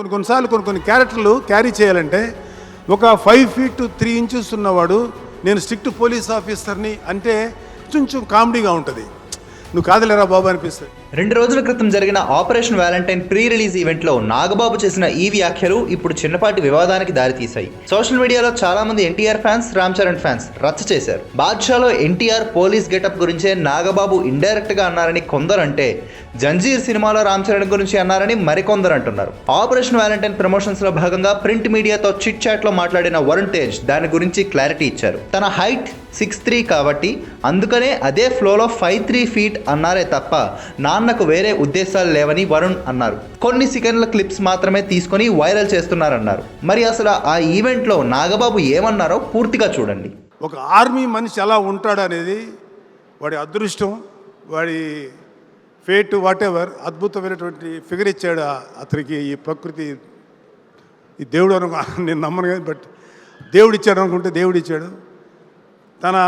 కొన్ని కొన్నిసార్లు కొన్ని కొన్ని క్యారెక్టర్లు క్యారీ చేయాలంటే ఒక ఫైవ్ ఫీట్ త్రీ ఇంచెస్ ఉన్నవాడు నేను స్ట్రిక్ట్ పోలీస్ ఆఫీసర్ని అంటే కొంచెం కామెడీగా ఉంటుంది. నువ్వు కాదులేరా బాబు అనిపిస్తుంది. రెండు రోజుల క్రితం జరిగిన ఆపరేషన్ వ్యాలంటైన్ ప్రీ రిలీజ్ ఈవెంట్లో నాగబాబు చేసిన ఈ వ్యాఖ్యలు ఇప్పుడు చిన్నపాటి వివాదానికి దారితీశాయి. సోషల్ మీడియాలో చాలా మంది ఎన్టీఆర్ ఫ్యాన్స్ రామ్ చరణ్ ఫ్యాన్స్ రచ్చ చేశారు. బాద్షాలో ఎన్టీఆర్ పోలీస్ గెటప్ గురించే నాగబాబు ఇండైరెక్ట్గా అన్నారని కొందరంటే జంజీర్ సినిమాలో రామ్ చరణ్ గురించి అన్నారని మరికొందరు అంటున్నారు ఆపరేషన్ వ్యాలంటైన్ ప్రమోషన్స్లో భాగంగా ప్రింట్ మీడియాతో చిట్ చాట్లో మాట్లాడిన వరుణ్ తేజ్ దాని గురించి క్లారిటీ ఇచ్చారు. తన హైట్ సిక్స్ త్రీ కాబట్టి అందుకనే అదే ఫ్లోలో ఫైవ్ త్రీ ఫీట్ అన్నారే తప్ప నా నాన్నకు వేరే ఉద్దేశాలు లేవని వరుణ్ అన్నారు. కొన్ని సెకండ్ల క్లిప్స్ మాత్రమే తీసుకొని వైరల్ చేస్తున్నారన్నారు. మరి అసలు ఆ ఈవెంట్లో నాగబాబు ఏమన్నారో పూర్తిగా చూడండి. ఒక ఆర్మీ మనిషి ఎలా ఉంటాడనేది వాడి అదృష్టం వాడి ఫేట్ వాట్ ఎవర్ అద్భుతమైనటువంటి ఫిగర్ ఇచ్చాడు అతనికి ఈ ప్రకృతి. ఈ దేవుడు అను నేను నమ్మను కానీ బట్ దేవుడు ఇచ్చాడు అనుకుంటే దేవుడు ఇచ్చాడు. తన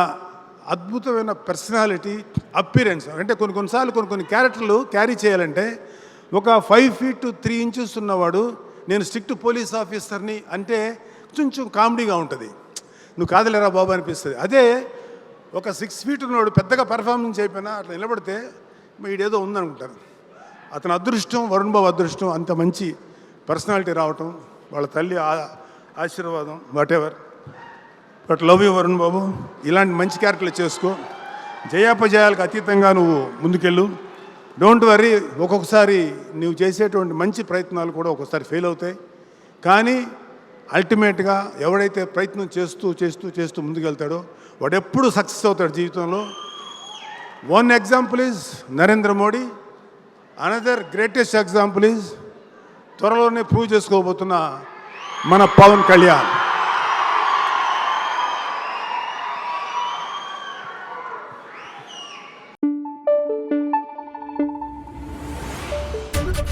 అద్భుతమైన పర్సనాలిటీ అప్పీరెన్స్ అంటే కొన్ని కొన్నిసార్లు కొన్ని కొన్ని క్యారెక్టర్లు క్యారీ చేయాలంటే ఒక ఫైవ్ ఫీట్ త్రీ ఇంచెస్ ఉన్నవాడు నేను స్ట్రిక్ట్ పోలీస్ ఆఫీసర్ని అంటే కొంచెం కామెడీగా ఉంటుంది. నువ్వు కాదులేరా బాబు అనిపిస్తుంది. అదే ఒక సిక్స్ ఫీట్ ఉన్నవాడు పెద్దగా పెర్ఫార్మెన్స్ అయిపోయినా అట్లా నిలబడితే వీడేదో ఉందనుకుంటారు. అతని అదృష్టం వరుణ్ బాబు అదృష్టం అంత మంచి పర్సనాలిటీ రావటం వాళ్ళ తల్లి ఆశీర్వాదం whatever but love you Varun బాబు ఇలాంటి మంచి క్యారెక్టర్లు చేసుకో. జయాపజయాలకు అతీతంగా నువ్వు ముందుకెళ్ళు. డోంట్ వరీ ఒక్కొక్కసారి నువ్వు చేసేటువంటి మంచి ప్రయత్నాలు కూడా ఒక్కొక్కసారి ఫెయిల్ అవుతాయి. కానీ అల్టిమేట్గా ఎవడైతే ప్రయత్నం చేస్తూ చేస్తూ చేస్తూ ముందుకెళ్తాడో వాడు ఎప్పుడు సక్సెస్ అవుతాడు జీవితంలో. One example is Narendra Modi another greatest example is త్వరలోనే ప్రూవ్ చేసుకోబోతున్న మన పవన్ కళ్యాణ్.